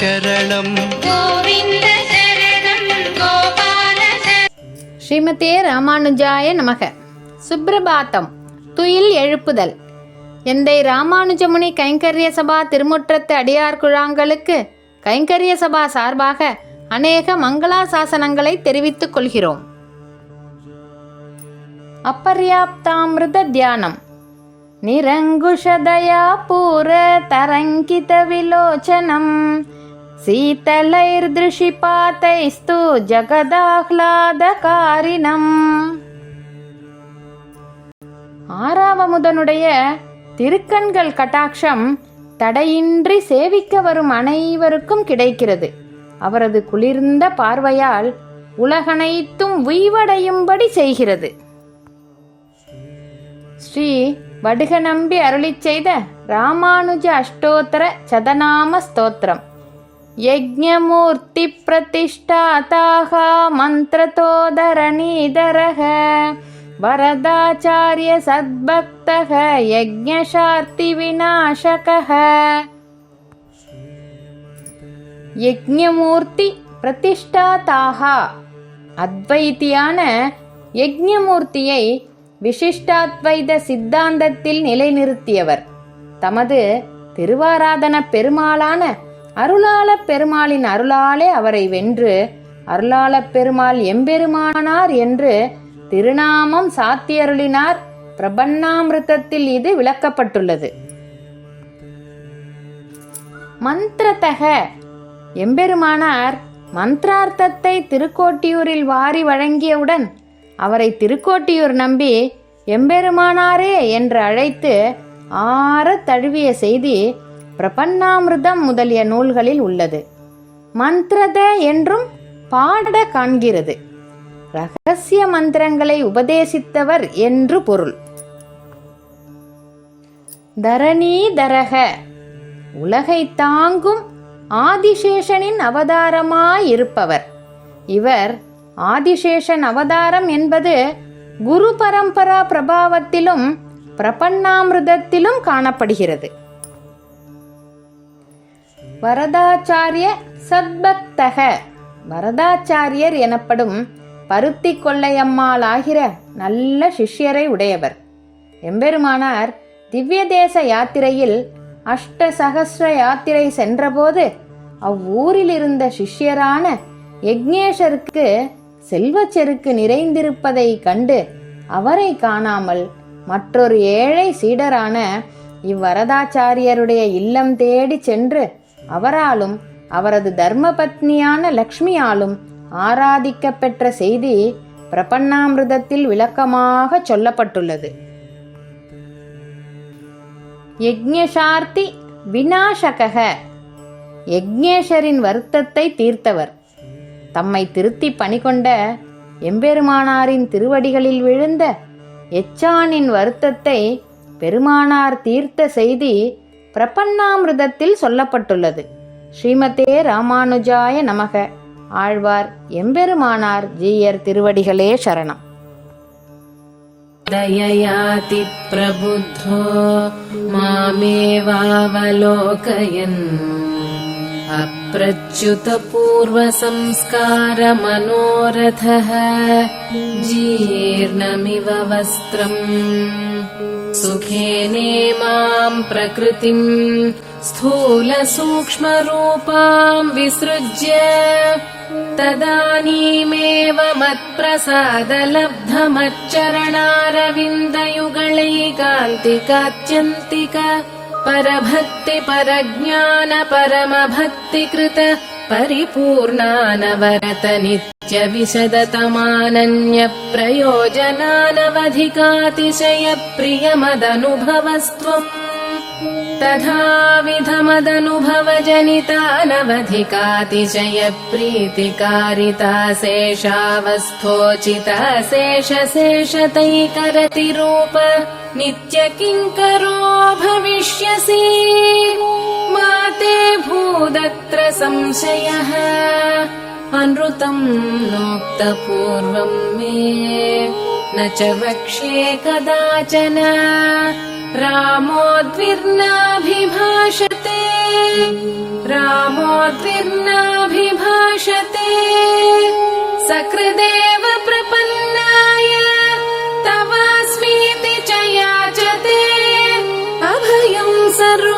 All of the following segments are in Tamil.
சரணம். ஸ்ரீமதே ராமானுஜாய நமக. சுப்பிரபாத்தம் துயில் எழுப்புதல். எந்தை ராமானுஜமுனி கைங்கரிய சபா திருமுற்றத்து அடியார் குழாங்களுக்கு கைங்கரிய சபா சார்பாக அநேக மங்களாசாசனங்களை தெரிவித்துக் கொள்கிறோம். ಅಪರ್ಯಾಪ್ತಾಮೃತ தியானம். நிரங்குஷதயா பூர ತರಂಕಿತ ವಿಲೋಚನಂ சீதளைர்திருஷிபாத்தைஸ்து ஜகதாஹ்லாதகாரினம் ஆறாவமுதனுடைய திருக்கண்கள் கட்டாட்சம் தடையின்றி சேவிக்க வரும் அனைவருக்கும் கிடைக்கிறது. அவரது குளிர்ந்த பார்வையால் உலகனைத்தும் உய்வடையும்படி செய்கிறது. ஸ்ரீ வடுக நம்பி அருளிச் செய்த ராமானுஜ அஷ்டோத்தர சதநாம ஸ்தோத்திரம். யஜ்ஞமூர்த்தி பிரதிஷ்டாதாக மந்திரதோதரணீதரக வரதாச்சாரிய சத்பக்தக யஜ்ஞசார்த்தி விநாசகः யஜ்ஞமூர்த்தி பிரதிஷ்டாதாக அத்வைத்தியான யஜ்ஞமூர்த்தியை விசிஷ்டாத்வைத சித்தாந்தத்தில் நிலைநிறுத்தியவர்। தமது திருவாராதன பெருமாளான அருளாள பெருமாளின் அருளாலே அவரை வென்று அருளாள பெருமாள் எம்பெருமானார் என்று திருநாமம் சாத்தியருளினார். பிரபன்னாமிருத்தத்தில் இது விளக்கப்பட்டுள்ளது. மந்திரத்தக. எம்பெருமானார் மந்திரார்த்தத்தை திருக்கோட்டியூரில் வாரி வழங்கியவுடன் அவரை திருக்கோட்டியூர் நம்பி எம்பெருமானாரே என்று அழைத்து ஆற தழுவிய செய்தி பிரபன்னாமிருதம் முதலிய நூல்களில் உள்ளது. மந்திரத என்றும் பாட காண்கிறது. ரகசிய மந்திரங்களை உபதேசித்தவர் என்று பொருள். தரணீதரக உலகை தாங்கும் ஆதிசேஷனின் அவதாரமாயிருப்பவர். இவர் ஆதிசேஷன் அவதாரம் என்பது குரு பரம்பரா பிரபாவத்திலும் பிரபன்னாமிருதத்திலும் காணப்படுகிறது. வரதாச்சாரிய சத்பக்தக. வரதாச்சாரியர் எனப்படும் பருத்தி கொள்ளையம்மாளாகிற நல்ல சிஷ்யரை உடையவர். எம்பெருமானார் திவ்ய தேச யாத்திரையில் அஷ்ட சகசிர யாத்திரை சென்றபோது அவ்வூரில் இருந்த சிஷ்யரான யக்ஞேஷருக்கு செல்வச்செருக்கு நிறைந்திருப்பதை கண்டு அவரை காணாமல் மற்றொரு ஏழை சீடரான இவ்வரதாச்சாரியருடைய இல்லம் தேடி சென்று அவராலும் அவரது தர்மபத்னியான லக்ஷ்மியாலும் ஆராதிக்கப்பெற்ற செய்தி பிரபன்னாமிர்தத்தில் விளக்கமாக சொல்லப்பட்டுள்ளது. யக்ஞசார்த்தி விநாசகக. யக்ஞேஷரின் வருத்தத்தை தீர்த்தவர். தம்மை திருத்தி பணிகொண்ட எம்பெருமானாரின் திருவடிகளில் விழுந்த எச்சானின் வருத்தத்தை பெருமானார் தீர்த்த செய்தி பிரபன்னாமிர்தத்தில் சொல்லப்பட்டுள்ளது ஸ்ரீமதே ராமானுஜாய நமக ஆழ்வார் எம்பெருமானார் ஜீயர் திருவடிகளே சரணம் दययाति प्रबुद्धो मामेवावलोकयन् अप्रच्युतपूर्वसंस्कारमनोरथः जीर्णमिव वस्त्रम् सुखेनेमाम् प्रकृतिम् स्थूलसूक्ष्मरूपाम् विसृज्य तदानीमेव मत्प्रसादलब्धमच्चरणारविन्दयुगलैकान्तिकात्यन्तिक परभक्ति परज्ञान परमभक्तिकृत परिपूर्णानवरत नित्य नित्यविशदतमानन्यप्रयोजनानवधिकातिशयप्रियमदनुभवस्त्वम् तथाविधमदनुभवजनितानवधिकातिशयप्रीतिकारिता शेषावस्थोचिता शेषशेषतैकरतिरूप नित्यकिङ्करो भविष्यसि। मा ते भूदत्र संशयः अनृतम् नोक्तपूर्वम् मे। न च वक्ष्ये कदाचन। रामोद्विर्नाभिभाषते। रामोद्विर्नाभिभाषते। सकृदेव प्रपन्नाय। तवास्मीति च याचते। अभयम् सर्वभूतेभ्यो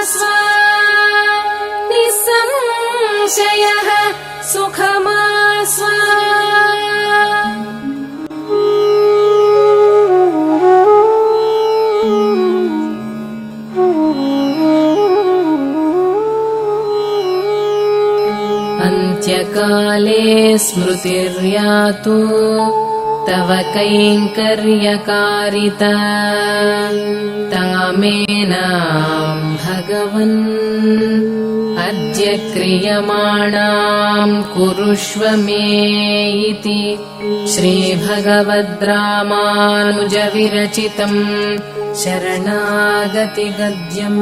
अन्त्यकाले स्मृतिर्यातु तव कैङ्कर्यकारिता तामेनाम् भगवन् अद्य क्रियमाणाम् कुरुष्व मे इति श्रीभगवद्रामानुजविरचितम् शरणागतिगद्यम्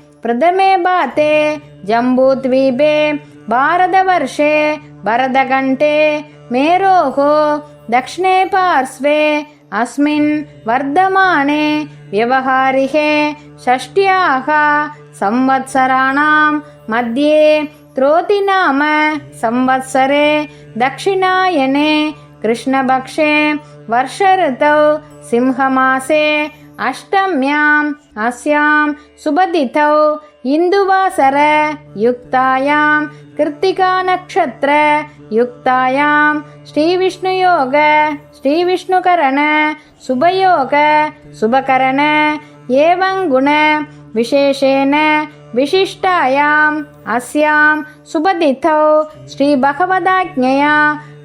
प्रथमे बाते जम्बूद्वीपे भारतवर्षे भरतकण्ठे मेरोः दक्षिणे पार्श्वे अस्मिन् वर्धमाने व्यवहारिके षष्ट्याः संवत्सराणां मध्ये त्रोतिनाम संवत्सरे दक्षिणायने कृष्णपक्षे वर्षऋतौ सिंहमासे अष्टम्याम् अस्यां सुबदितौ इन्दुवासर युक्तायां कृत्तिकानक्षत्र युक्तायां श्रीविष्णुयोग श्रीविष्णुकरण शुभयोग शुभकरण एवं गुण विशेषेण विशिष्टायाम् अस्यां सुबदितौ श्रीभगवदाज्ञया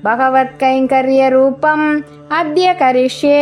भगवत्कैङ्कर्यरूपम् अद्य करिष्ये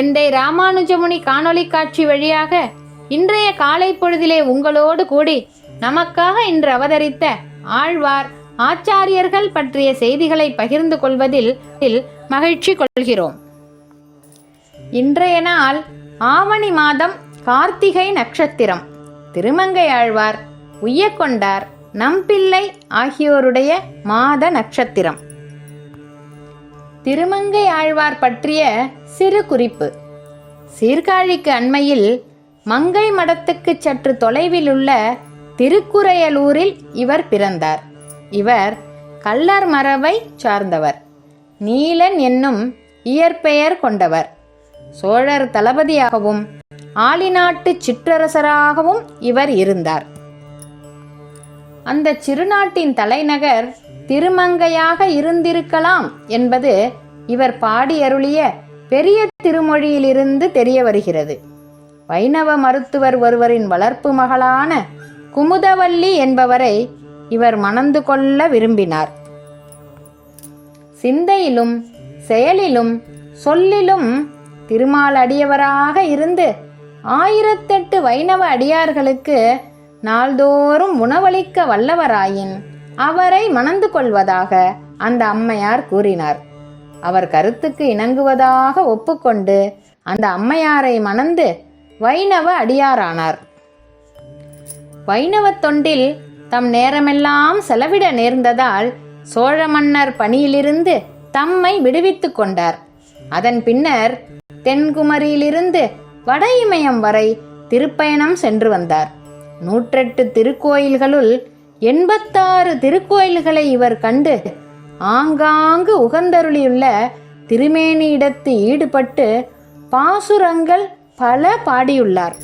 எந்தை ராமானுஜமுனி காணொளி காட்சி வழியாக இன்றைய காலை பொழுதிலே உங்களோடு கூடி நமக்காக இன்று அவதரித்த ஆழ்வார் ஆச்சாரியர்கள் பற்றிய செய்திகளை பகிர்ந்து கொள்வதில் இல் மகிழ்ச்சி கொள்கிறோம். இன்றைய நாள் ஆவணி மாதம் கார்த்திகை நட்சத்திரம். திருமங்கை ஆழ்வார் உய்யக்கொண்டார் நம்பிள்ளை ஆகியோருடைய மாத நட்சத்திரம். திருமங்கை ஆழ்வார் பற்றிய சிறு குறிப்பு. சீர்காழிக்கு அண்மையில் மங்கை மடத்துக்கு சற்று தொலைவில் உள்ள திருக்குறையலூரில் இவர் பிறந்தார். இவர் கள்ளர் மரபை சார்ந்தவர். நீலன் என்னும் இயற்பெயர் கொண்டவர். சோழர் தளபதியாகவும் ஆளிநாட்டு சிற்றரசராகவும் இவர் இருந்தார். அந்த சிறுநாட்டின் தலைநகர் திருமங்கையாக இருந்திருக்கலாம் என்பது இவர் பாடியருளிய பெரிய திருமொழியிலிருந்து தெரிய வருகிறது. வைணவ மருத்துவர் ஒருவரின் வளர்ப்பு மகளான குமுதவல்லி என்பவரை இவர் மணந்து கொள்ள விரும்பினார். சிந்தையிலும் செயலிலும் சொல்லிலும் திருமால் அடியவராக இருந்து ஆயிரத்தெட்டு வைணவ அடியார்களுக்கு நாள்தோறும் உணவளிக்க வல்லவராயின் அவரை மணந்து கொள்வதாக அந்த அம்மையார் கூறினார். அவர் கருத்துக்கு இணங்குவதாக ஒப்புக்கொண்டு அந்த அம்மையாரை மணந்து வைணவ அடியாரானார். வைணவத் தொண்டில் தம் நேரமெல்லாம் செலவிட நேர்ந்ததால் சோழ மன்னர் பணியிலிருந்து தம்மை விடுவித்துக் கொண்டார். அதன் பின்னர் தென்குமரியிலிருந்து வட இமயம் வரை திருப்பயணம் சென்று வந்தார். நூற்றெட்டு திருக்கோயில்களுள் எண்பத்தாறு திருக்கோயில்களை இவர் கண்டு ஆங்காங்கு உகந்தருளியுள்ள திருமேனியிடத்து ஈடுபட்டு பாசுரங்கள் பல பாடியுள்ளார்.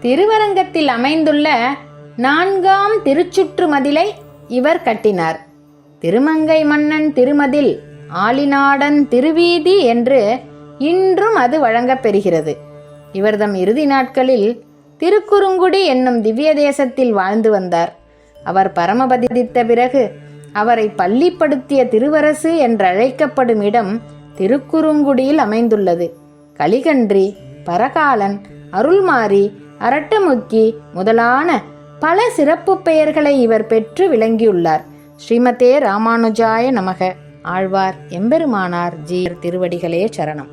திருவரங்கத்தில் அமைந்துள்ள நான்காம் திருச்சுற்று மதிலை இவர் கட்டினார். திருமங்கை மன்னன் திருமதில் ஆலிநாடன் திருவீதி என்று இன்றும் அது வழங்கப்பெறுகிறது இவர்தம் இறுதி நாட்களில் திருக்குறுங்குடி என்னும் திவ்ய தேசத்தில் வாழ்ந்து வந்தார். அவர் பரமபதித்த பிறகு அவரை பள்ளிப்படுத்திய திருவரசு என்றழைக்கப்படும் இடம் திருக்குறுங்குடியில் அமைந்துள்ளது. கலிகன்றி பரகாலன் அருள்மாரி அரட்டமுக்கி முதலான பல சிறப்பு பெயர்களை இவர் பெற்று விளங்கியுள்ளார். ஸ்ரீமதே ராமானுஜாய நமக. ஆழ்வார் எம்பெருமானார் ஜி திருவடிகளே சரணம்.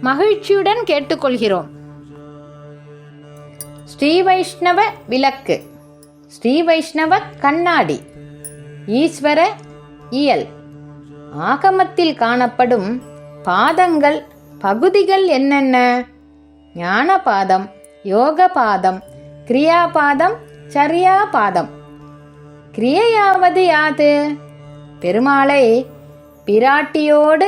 மகிழ்ச்சியுடன் கேட்டுக்கொள்கிறோம். ஸ்ரீ வைஷ்ணவ விளக்கு. ஸ்ரீ வைஷ்ணவ கண்ணாடி. ஈஸ்வர இயல். ஆகமத்தில் காணப்படும் பாதங்கள் பகுதிகள் என்னென்ன? ஞானபாதம் யோகபாதம் கிரியாபாதம் சரியாபாதம். கிரியையாவது யாது? பெருமாளை பிராட்டியோடு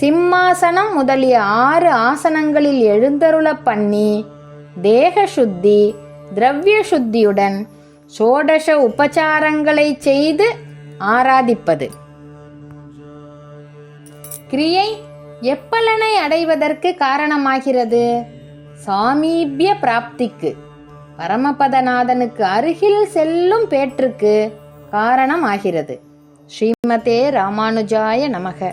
சிம்மாசனம் முதலிய ஆறு ஆசனங்களில் எழுந்தருள பண்ணி தேக சுத்தி திரவிய சுத்தியுடன் சோடச உபச்சாரங்களை செய்து ஆராதிப்பது. கிரியை எப்பலனை அடைவதற்கு காரணமாகிறது? சாமீபிய பிராப்திக்கு பரமபதநாதனுக்கு அருகில் செல்லும் பேற்றுக்கு காரணமாகிறது. ஸ்ரீமதே ராமானுஜாய நமக.